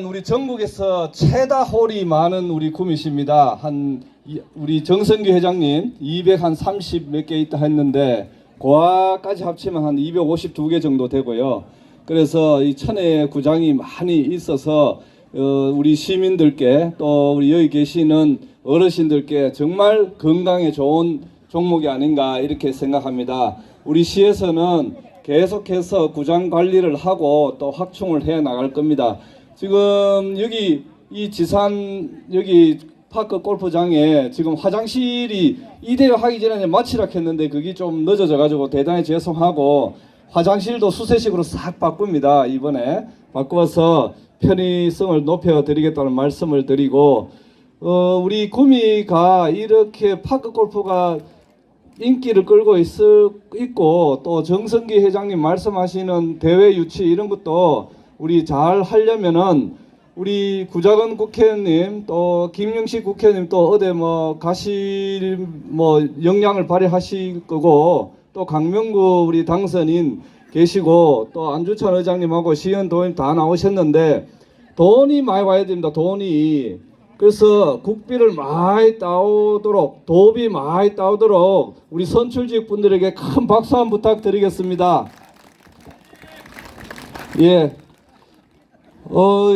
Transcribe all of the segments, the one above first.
우리 전국에서 최다 홀이 많은 우리 구미시입니다. 한 이- 우리 정성규 회장님 230 몇 개 있다 했는데 고아까지 합치면 한 252개 정도 되고요. 그래서 이 천혜 구장이 많이 있어서 어, 우리 시민들께 또 우리 여기 계시는 어르신들께 정말 건강에 좋은 종목이 아닌가 이렇게 생각합니다. 우리 시에서는 계속해서 구장 관리를 하고 또 확충을 해 나갈 겁니다. 지금 여기 이 지산 여기 파크 골프장에 지금 화장실이 이대로 하기 전에 마치라 했는데 그게 좀 늦어져 가지고 대단히 죄송하고 화장실도 수세식으로 싹 바꿉니다 이번에. 바꾸어서 편의성을 높여 드리겠다는 말씀을 드리고 어 우리 구미가 이렇게 파크 골프가 인기를 끌고 있을, 있고 또 정성기 회장님 말씀하시는 대회 유치 이런 것도 우리 잘 하려면은 우리 구자건 국회의원님 또 김영식 국회의원님 또 어디 뭐 가실 뭐 역량을 발휘하실 거고 또 강명구 우리 당선인 계시고 또 안주찬 의장님하고 시의원 도임 다 나오셨는데 돈이 많이 와야 됩니다 돈이 그래서 국비를 많이 따오도록 도비 많이 따오도록 우리 선출직 분들에게 큰 박수 한 부탁드리겠습니다. 예. 어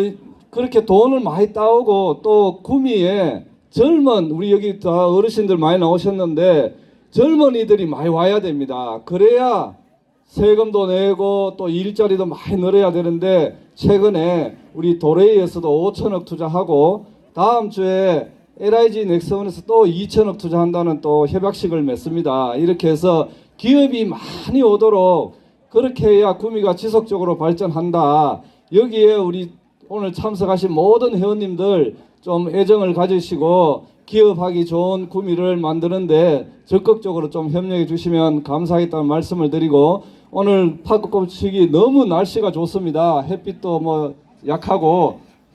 그렇게 돈을 많이 따오고 또 구미에 젊은 우리 여기 다 어르신들 많이 나오셨는데 젊은이들이 많이 와야 됩니다. 그래야 세금도 내고 또 일자리도 많이 늘어야 되는데 최근에 우리 도레이에서도 5천억 투자하고 다음 주에 LIG 넥슨에서 또 2천억 투자한다는 또 협약식을 맺습니다. 이렇게 해서 기업이 많이 오도록 그렇게 해야 구미가 지속적으로 발전한다. 여기에 우리 오늘 참석하신 모든 회원님들 좀 애정을 가지시고 기업하기 좋은 구미를 만드는데 적극적으로 좀 협력해 주시면 감사하겠다는 말씀을 드리고 오늘 파크골치기 너무 날씨가 좋습니다. 햇빛도 뭐 약하고